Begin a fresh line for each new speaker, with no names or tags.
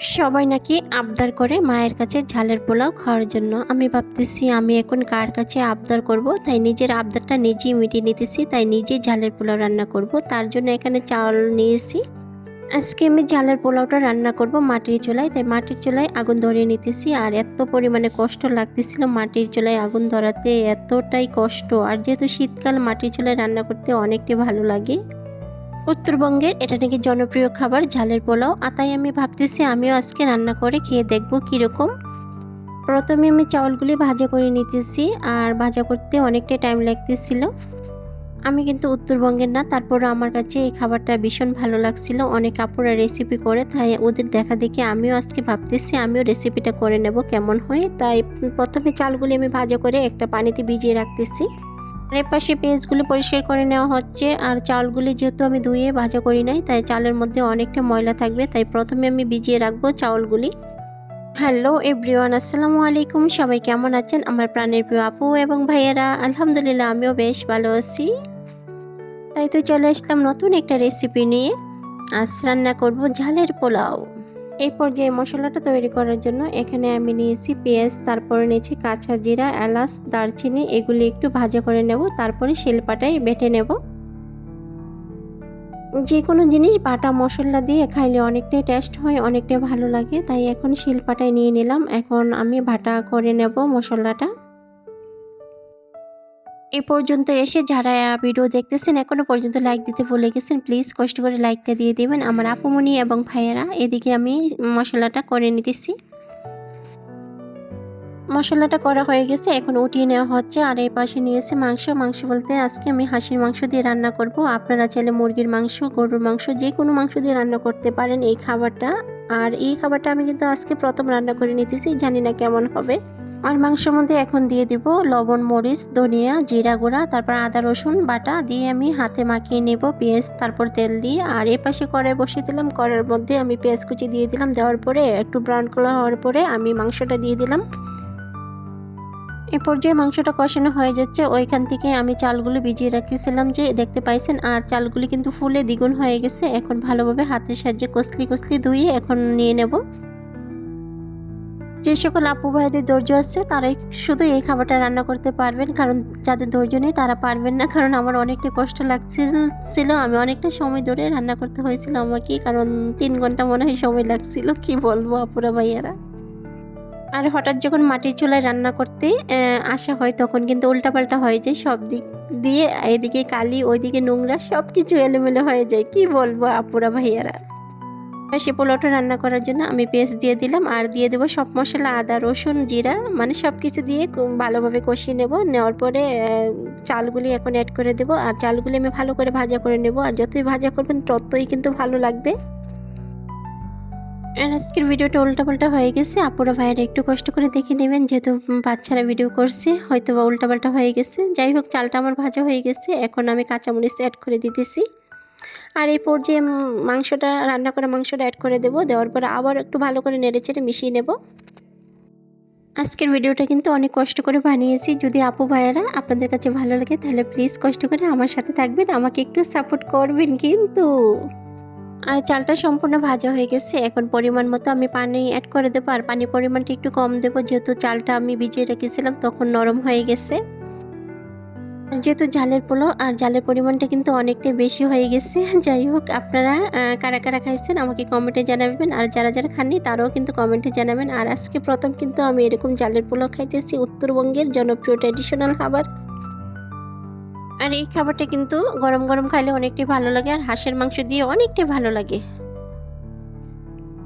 সবাই নাকি আবদার করে মায়ের কাছে ঝালের পোলাও খাওয়ার জন্য। আমি ভাবতেছি, আমি এখন কার কাছে আবদার করব? তাই নিজের আবদারটা নিজেই মিটিয়ে নিতেছি, তাই নিজেই ঝালের পোলাও রান্না করব। তার জন্য এখানে চাল নিয়েছি। আজকে আমি ঝালের পোলাওটা রান্না করব মাটির চুলায়, তাই মাটির চুলায় আগুন ধরিয়ে নিতেছি। আর এত পরিমাণে কষ্ট লাগতেছিল মাটির চুলায় আগুন ধরাতে, এতটাই কষ্ট। আর যেহেতু শীতকাল, মাটির চুলায় রান্না করতে অনেকটাই ভালো লাগে। উত্তরবঙ্গের এটা নাকি জনপ্রিয় খাবার, ঝালের পোলাও। আর তাই আমি ভাবতেছি, আমিও আজকে রান্না করে খেয়ে দেখব কীরকম। প্রথমে আমি চাউলগুলি ভাজা করে নিতেছি, আর ভাজা করতে অনেকটা টাইম লাগতেছিল। আমি কিন্তু উত্তরবঙ্গের না, তারপরও আমার কাছে এই খাবারটা ভীষণ ভালো লাগছিল। অনেক আপুরা রেসিপি করে, তাই ওদের দেখা দেখে আমিও আজকে ভাবতেছি, আমিও রেসিপিটা করে নেব কেমন হয়। তাই প্রথমে চালগুলি আমি ভাজা করে একটা পানিতে ভিজিয়ে রাখতেছি। আর এর পাশে পেঁয়াজগুলি পরিষ্কার করে নেওয়া হচ্ছে, আর চাউলগুলি যেহেতু আমি ধুয়ে ভাজা করি নাই, তাই চালের মধ্যে অনেকটা ময়লা থাকবে, তাই প্রথমে আমি ভিজিয়ে রাখব চাউলগুলি। হ্যালো এভরিওয়ান, আসসালামু আলাইকুম, সবাই কেমন আছেন? আমার প্রাণের প্রিয় আপু এবং ভাইয়েরা, আলহামদুলিল্লাহ আমিও বেশ ভালো আছি। তাই তো চলে আসলাম নতুন একটা রেসিপি নিয়ে। আজ রান্না করব ঝালের পোলাও। এই পর্যায়ে মশলাটা তৈরি করার জন্য এখানে আমি নিয়েছি পেঁয়াজ, তারপরে নিয়েছি কাঁচা জিরা, এলাচ, দারচিনি, এগুলি একটু ভাজা করে নেব, তারপরে শিলপাটায় বেটে নেব। যে কোনো জিনিস বাটা মশলা দিয়ে খাইলে অনেকটাই টেস্ট হয়, অনেকটাই ভালো লাগে, তাই এখন শিলপাটায় নিয়ে নিলাম। এখন আমি বাটা করে নেব মশলাটা। এ পর্যন্ত এসে যারা ভিডিও দেখতেছেন, এখনও পর্যন্ত লাইক দিতে ভুলে গেছেন প্লিজ কষ্ট করে লাইকটা দিয়ে দিবেন। আমার আপুমনি এবং ভাইয়েরা, এদিকে আমি মশলাটা করে নিতেছি। মশলাটা করা হয়ে গেছে, এখন উঠিয়ে নেওয়া হচ্ছে, আর এই পাশে নিয়েছি মাংস। মাংস বলতে আজকে আমি হাঁসির মাংস দিয়ে রান্না করব। আপনারা চাইলে মুরগির মাংস, গরুর মাংস, যে কোনো মাংস দিয়ে রান্না করতে পারেন এই খাবারটা। আর এই খাবারটা আমি কিন্তু আজকে প্রথম রান্না করে নিতেছি, জানি না কেমন হবে। আর মাংসের মধ্যে এখন দিয়ে দিব লবণ, মরিচ, ধনিয়া, জিরা গুঁড়া, তারপর আদা, রসুন বাটা দিয়ে আমি হাতে মাখিয়ে নেব পেঁয়াজ, তারপর তেল দিয়ে। আর এ পাশে কড়াই বসিয়ে দিলাম, কড়াইয়ের মধ্যে আমি পেঁয়াজ কুচি দিয়ে দিলাম, দেওয়ার পরে একটু ব্রাউন কালার হওয়ার পরে আমি মাংসটা দিয়ে দিলাম। এ পর্যায়ে মাংসটা কষানো হয়ে যাচ্ছে, ওইখান থেকে আমি চালগুলো ভিজিয়ে রাখিয়েছিলাম যে, দেখতে পাইছেন? আর চালগুলি কিন্তু ফুলে দ্বিগুণ হয়ে গেছে, এখন ভালোভাবে হাতের সাহায্যে কসলি কসলি ধুয়ে এখন নিয়ে নেব। যে সকল আপু ভাইদের ধৈর্য আছে, তারাই শুধু এই খাবারটা রান্না করতে পারবেন, কারণ যাদের ধৈর্য নেই তারা পারবেন না। কারণ আমার অনেকটা কষ্ট লাগছিল, ছিল, আমি অনেকটা সময় ধরে রান্না করতে হয়েছিল আমাকে, কারণ তিন ঘণ্টা মনে হয় সময় লাগছিল, কি বলব আপুরা ভাইয়ারা। আর হঠাৎ যখন মাটির চুলায় রান্না করতে আসা হয়, তখন কিন্তু উল্টাপাল্টা হয়ে যায় সব দিক দিয়ে, এদিকে কালি, ওইদিকে নোংরা সব কিছু এলোমেলো হয়ে যায়, কি বলব আপুরা ভাইয়ারা। সে পোলাওটা রান্না করার জন্য আমি পেস্ট দিয়ে দিলাম আর দিয়ে দেবো সব মশলা, আদা, রসুন, জিরা মানে সব কিছু দিয়ে ভালোভাবে কষিয়ে নেব। নেওয়ার পরে চালগুলি এখন অ্যাড করে দেবো আর চালগুলি আমি ভালো করে ভাজা করে নেব আর যতই ভাজা করবেন ততই কিন্তু ভালো লাগবে। আর আজকের ভিডিওটা উল্টাপাল্টা হয়ে গেছে। আপুরা ভাইয়েরা একটু কষ্ট করে দেখে নেবেন, যেহেতু বাচ্চারা ভিডিও করছে হয়তো বা উল্টাপাল্টা হয়ে গেছে। যাই হোক, চালটা আমার ভাজা হয়ে গেছে। এখন আমি কাঁচামরিচ অ্যাড করে দিতেছি। আর এই পর্যায়ে মাংসটা, রান্না করা মাংসটা অ্যাড করে দেবো। দেওয়ার পরে আবার একটু ভালো করে নেড়ে চেড়ে মিশিয়ে নেব। আজকের ভিডিওটা কিন্তু অনেক কষ্ট করে বানিয়েছি। যদি আপু ভাইয়েরা আপনাদের কাছে ভালো লাগে, তাহলে প্লিজ কষ্ট করে আমার সাথে থাকবেন। আমাকে একটু সাপোর্ট করবেন কিন্তু। আর চালটা সম্পূর্ণ ভাজা হয়ে গেছে। এখন পরিমাণ মতো আমি পানি অ্যাড করে দেবো। আর পানির পরিমাণটা একটু কম দেবো। যেহেতু চালটা আমি ভিজিয়ে রেখেছিলাম, তখন নরম হয়ে গেছে। যেহেতু জালের পোলাও আর জালের পরিমাণটা কিন্তু অনেকটাই বেশি হয়ে গেছে, যাই হোক, আপনারা কারা কারা খাইছেন আমাকে কমেন্টে জানাবেন, আর যারা যারা খাননি তারাও কিন্তু কমেন্টে জানাবেন, আর আজকে প্রথম কিন্তু আমি এরকম জালের পোলাও খাইতেছি, উত্তরবঙ্গের জনপ্রিয় ট্র্যাডিশনাল খাবার। আর এই খাবারটা কিন্তু গরম গরম খাইলে অনেকটাই ভালো লাগে, আর হাঁসের মাংস দিয়ে অনেকটাই ভালো লাগে।